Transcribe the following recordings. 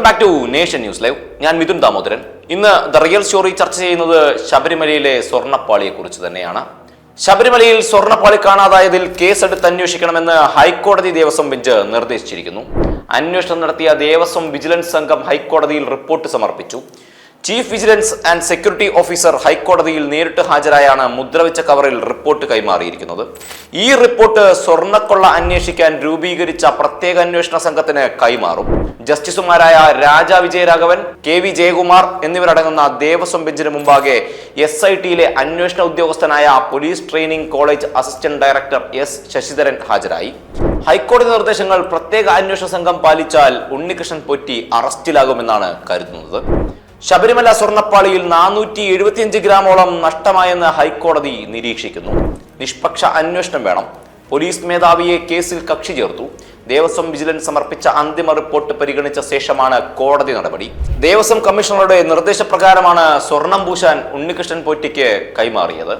Welcome back to nation news live ഞാൻ മിഥുൻ ദാമോദരൻ. ഇന്ന് the real story ചർച്ച ചെയ്യുന്നത് ശബരിമലയിലെ സ്വർണപ്പാളിയെ കുറിച്ച് തന്നെയാണ്. ശബരിമലയിൽ സ്വർണപ്പാളി കാണാതായതിൽ കേസെടുത്ത് അന്വേഷിക്കണമെന്ന് ഹൈക്കോടതി ദേവസ്വം ബെഞ്ച് നിർദ്ദേശിച്ചിരിക്കുന്നു. അന്വേഷണം നടത്തിയ ദേവസ്വം വിജിലൻസ് സംഘം ഹൈക്കോടതിയിൽ റിപ്പോർട്ട് സമർപ്പിച്ചു. Chief vigilance and security officer ഹൈക്കോടതിയിൽ നേരിട്ട് ഹാജരായാണ് മുദ്രവെച്ച കവറിൽ റിപ്പോർട്ട് കൈമാറിയിരിക്കുന്നത്. ഈ റിപ്പോർട്ട് സ്വർണക്കൊള്ള അന്വേഷിക്കാൻ രൂപീകരിച്ച പ്രത്യേക അന്വേഷണ സംഘത്തിന് കൈമാറും. ജസ്റ്റിസുമാരായ രാജ വിജയരാഘവൻ കെ വി ജയകുമാർ എന്നിവരടങ്ങുന്ന ദേവസ്വം ബെഞ്ചിന് മുമ്പാകെ എസ് ഐ ടിയിലെ അന്വേഷണ ഉദ്യോഗസ്ഥനായ police training college assistant director S Sasidharan ഹാജരായി. ഹൈക്കോടതി നിർദ്ദേശങ്ങൾ പ്രത്യേക അന്വേഷണ സംഘം പാലിച്ചാൽ ഉണ്ണികൃഷ്ണൻ പൊറ്റി അറസ്റ്റിലാകുമെന്നാണ് കരുതുന്നത്. ശബരിമല സ്വർണപ്പാളിയിൽ നാനൂറ്റി എഴുപത്തിയഞ്ച് ഗ്രാമോളം നഷ്ടമായെന്ന് ഹൈക്കോടതി നിരീക്ഷിക്കുന്നു. നിഷ്പക്ഷ അന്വേഷണം വേണം. പോലീസ് മേധാവിയെ കേസിൽ കക്ഷി ചേർത്തു. ദേവസ്വം വിജിലൻസ് സമർപ്പിച്ച അന്തിമ റിപ്പോർട്ട് പരിഗണിച്ച ശേഷമാണ് കോടതി നടപടി. ദേവസ്വം കമ്മീഷണറുടെ നിർദ്ദേശപ്രകാരമാണ് സ്വർണം പൂശാൻ ഉണ്ണികൃഷ്ണൻ പോറ്റിക്ക് കൈമാറിയത്.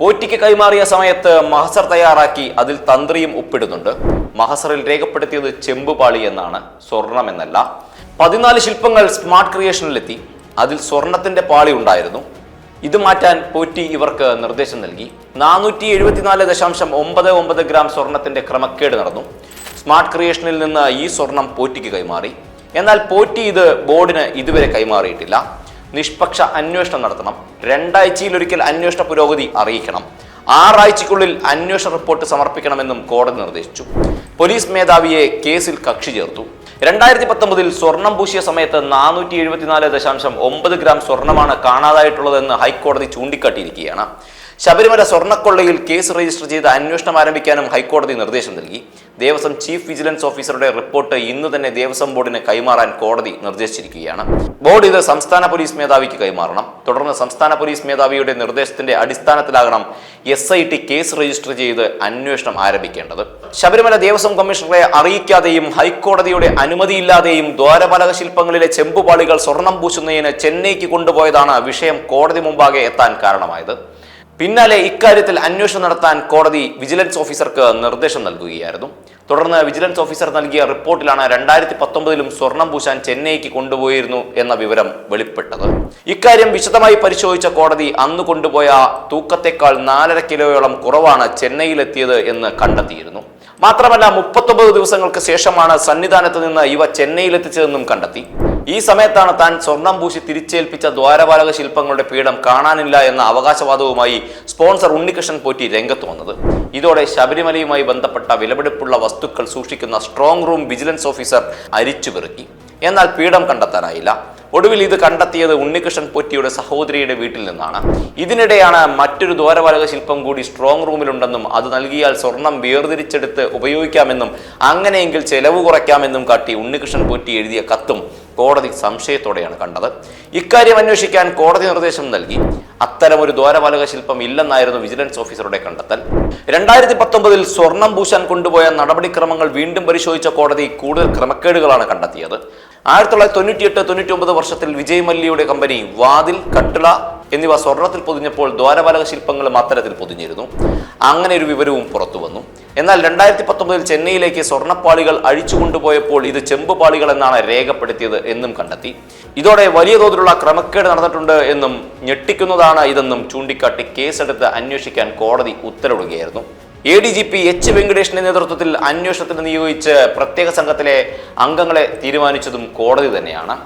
പോറ്റിക്ക് കൈമാറിയ സമയത്ത് മഹസർ തയ്യാറാക്കി അതിൽ തന്ത്രിയും ഒപ്പിടുന്നുണ്ട്. മഹസറിൽ രേഖപ്പെടുത്തിയത് ചെമ്പുപാളി എന്നാണ് സ്വർണം എന്നല്ല പതിനാല് ശില്പങ്ങൾ സ്മാർട്ട് ക്രിയേഷനിലെത്തി. അതിൽ സ്വർണത്തിന്റെ പാളി ഉണ്ടായിരുന്നു. ഇത് മാറ്റാൻ പോറ്റി ഇവർക്ക് നിർദ്ദേശം നൽകി. നാനൂറ്റി എഴുപത്തിനാല് ദശാംശം ഒമ്പത് ഒമ്പത് ഗ്രാം സ്വർണത്തിന്റെ ക്രമക്കേട് നടന്നു. സ്മാർട്ട് ക്രിയേഷനിൽ നിന്ന് ഈ സ്വർണം പോറ്റിക്ക് കൈമാറി. എന്നാൽ പോറ്റി ഇത് ബോർഡിന് ഇതുവരെ കൈമാറിയിട്ടില്ല. നിഷ്പക്ഷ അന്വേഷണം നടത്തണം. രണ്ടാഴ്ചയിലൊരിക്കൽ അന്വേഷണ പുരോഗതി അറിയിക്കണം. ആറാഴ്ചക്കുള്ളിൽ അന്വേഷണ റിപ്പോർട്ട് സമർപ്പിക്കണമെന്നും കോടതി നിർദ്ദേശിച്ചു. പോലീസ് മേധാവിയെ കേസിൽ കക്ഷി ചേർത്തു. രണ്ടായിരത്തി പത്തൊമ്പതിൽ സ്വർണം പൂശിയ സമയത്ത് നാനൂറ്റി എഴുപത്തിനാല് ദശാംശം ഒമ്പത് ഗ്രാം സ്വർണമാണ് കാണാതായിട്ടുള്ളതെന്ന് ഹൈക്കോടതി ചൂണ്ടിക്കാട്ടിയിരിക്കുകയാണ്. ശബരിമല സ്വർണക്കൊള്ളയിൽ കേസ് രജിസ്റ്റർ ചെയ്ത് അന്വേഷണം ആരംഭിക്കാനും ഹൈക്കോടതി നിർദ്ദേശം നൽകി. ദേവസ്വം ചീഫ് വിജിലൻസ് ഓഫീസറുടെ റിപ്പോർട്ട് ഇന്ന് തന്നെ ദേവസ്വം ബോർഡിന് കൈമാറാൻ കോടതി നിർദ്ദേശിച്ചിരിക്കുകയാണ്. ബോർഡ് ഇത് സംസ്ഥാന പോലീസ് മേധാവിക്ക് കൈമാറണം. തുടർന്ന് സംസ്ഥാന പോലീസ് മേധാവിയുടെ നിർദ്ദേശത്തിന്റെ അടിസ്ഥാനത്തിലാകണം S I T case register ചെയ്ത് അന്വേഷണം ആരംഭിക്കേണ്ടത്. ശബരിമല ദേവസ്വം കമ്മീഷണറെ അറിയിക്കാതെയും ഹൈക്കോടതിയുടെ അനുമതിയില്ലാതെയും ദ്വാരപാലക ശില്പങ്ങളിലെ ചെമ്പുപാളികൾ സ്വർണം പൂശുന്നതിന് ചെന്നൈക്ക് കൊണ്ടുപോയതാണ് വിഷയം കോടതി മുമ്പാകെ എത്താൻ കാരണമായത്. പിന്നാലെ ഇക്കാര്യത്തിൽ അന്വേഷണം നടത്താൻ കോടതി വിജിലൻസ് ഓഫീസർക്ക് നിർദ്ദേശം നൽകുകയായിരുന്നു. തുടർന്ന് വിജിലൻസ് ഓഫീസർ നൽകിയ റിപ്പോർട്ടിലാണ് രണ്ടായിരത്തി പത്തൊമ്പതിലും സ്വർണം പൂശാൻ ചെന്നൈക്ക് കൊണ്ടുപോയിരുന്നു എന്ന വിവരം വെളിപ്പെട്ടത്. ഇക്കാര്യം വിശദമായി പരിശോധിച്ച കോടതി അന്ന് കൊണ്ടുപോയ തൂക്കത്തെക്കാൾ നാലര കിലോയോളം കുറവാണ് ചെന്നൈയിലെത്തിയത് എന്ന് കണ്ടെത്തിയിരുന്നു. മാത്രമല്ല മുപ്പത്തൊമ്പത് ദിവസങ്ങൾക്ക് ശേഷമാണ് സന്നിധാനത്ത് നിന്ന് ഇവ ചെന്നൈയിലെത്തിച്ചതെന്നും കണ്ടെത്തി. ഈ സമയത്താണ് താൻ സ്വർണം പൂശി തിരിച്ചേൽപ്പിച്ച ദ്വാരപാലക ശില്പങ്ങളുടെ പീഠം കാണാനില്ല എന്ന അവകാശവാദവുമായി സ്പോൺസർ ഉണ്ണികൃഷ്ണൻ പോറ്റി രംഗത്ത് വന്നത്. ഇതോടെ ശബരിമലയുമായി ബന്ധപ്പെട്ട വിലപിടിപ്പുള്ള വസ്തുക്കൾ സൂക്ഷിക്കുന്ന സ്ട്രോങ് റൂം വിജിലൻസ് ഓഫീസർ അരിച്ചു പെറുക്കി. എന്നാൽ പീഠം കണ്ടെത്താനായില്ല. ഒടുവിൽ ഇത് കണ്ടെത്തിയത് ഉണ്ണികൃഷ്ണൻ പൊറ്റിയുടെ സഹോദരിയുടെ വീട്ടിൽ നിന്നാണ്. ഇതിനിടെയാണ് മറ്റൊരു ദ്വാരപാലക ശില്പം കൂടി സ്ട്രോങ് റൂമിലുണ്ടെന്നും അത് നൽകിയാൽ സ്വർണം വേർതിരിച്ചെടുത്ത് ഉപയോഗിക്കാമെന്നും അങ്ങനെയെങ്കിൽ ചെലവ് കുറയ്ക്കാമെന്നും കാട്ടി ഉണ്ണികൃഷ്ണൻ പൊറ്റി എഴുതിയ കത്തും കോടതി സംശയത്തോടെയാണ് കണ്ടത്. ഇക്കാര്യം അന്വേഷിക്കാൻ കോടതി നിർദ്ദേശം നൽകി. അത്തരമൊരു ദ്വാരപാലക ശില്പം ഇല്ലെന്നായിരുന്നു വിജിലൻസ് ഓഫീസറുടെ കണ്ടെത്തൽ. രണ്ടായിരത്തി പത്തൊമ്പതിൽ സ്വർണം പൂശാൻ കൊണ്ടുപോയ നടപടിക്രമങ്ങൾ വീണ്ടും പരിശോധിച്ച കോടതി കൂടുതൽ ക്രമക്കേടുകളാണ് കണ്ടെത്തിയത്. ആയിരത്തി തൊള്ളായിരത്തി തൊണ്ണൂറ്റിയെട്ട് തൊണ്ണൂറ്റി ഒമ്പത് വർഷത്തിൽ വിജയ് മല്യയുടെ കമ്പനി വാതിൽ കട്ടിള എന്നിവ സ്വർണത്തിൽ പൊതിഞ്ഞപ്പോൾ ദ്വാരപാലക ശില്പങ്ങളും അത്തരത്തിൽ പൊതിഞ്ഞിരുന്നു. അങ്ങനെ ഒരു വിവരവും പുറത്തു വന്നു. എന്നാൽ രണ്ടായിരത്തി പത്തൊമ്പതിൽ ചെന്നൈയിലേക്ക് സ്വർണപ്പാളികൾ അഴിച്ചു കൊണ്ടുപോയപ്പോൾ ഇത് ചെമ്പുപാളികൾ എന്നാണ് രേഖപ്പെടുത്തിയത് എന്നും കണ്ടെത്തി. ഇതോടെ വലിയ തോതിലുള്ള ക്രമക്കേട് നടന്നിട്ടുണ്ട് എന്നും ഞെട്ടിക്കുന്നതാണ് ഇതെന്നും ചൂണ്ടിക്കാട്ടി കേസെടുത്ത് അന്വേഷിക്കാൻ കോടതി ഉത്തരവിടുകയായിരുന്നു. A D G P H വെങ്കടേഷിന്റെ നേതൃത്വത്തിൽ അന്വേഷണത്തിന് നിയോഗിച്ച് പ്രത്യേക സംഘത്തിലെ അംഗങ്ങളെ തീരുമാനിച്ചതും കോടതി തന്നെയാണ്.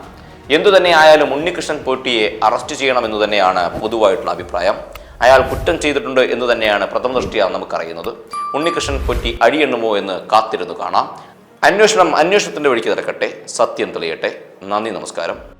എന്തു തന്നെ ആയാലും ഉണ്ണികൃഷ്ണൻ പോറ്റിയെ അറസ്റ്റ് ചെയ്യണമെന്ന് തന്നെയാണ് പൊതുവായിട്ടുള്ള അഭിപ്രായം. അയാൾ കുറ്റം ചെയ്തിട്ടുണ്ട് എന്ന് തന്നെയാണ് പ്രഥമ ദൃഷ്ടിയാ നമുക്കറിയുന്നത്. ഉണ്ണികൃഷ്ണൻ പൊറ്റി അഴിയെണ്ണുമോ എന്ന് കാത്തിരുന്നു കാണാം. അന്വേഷണം അന്വേഷണത്തിന്റെ വഴിക്ക് നടക്കട്ടെ. സത്യം തെളിയട്ടെ. നന്ദി നമസ്കാരം.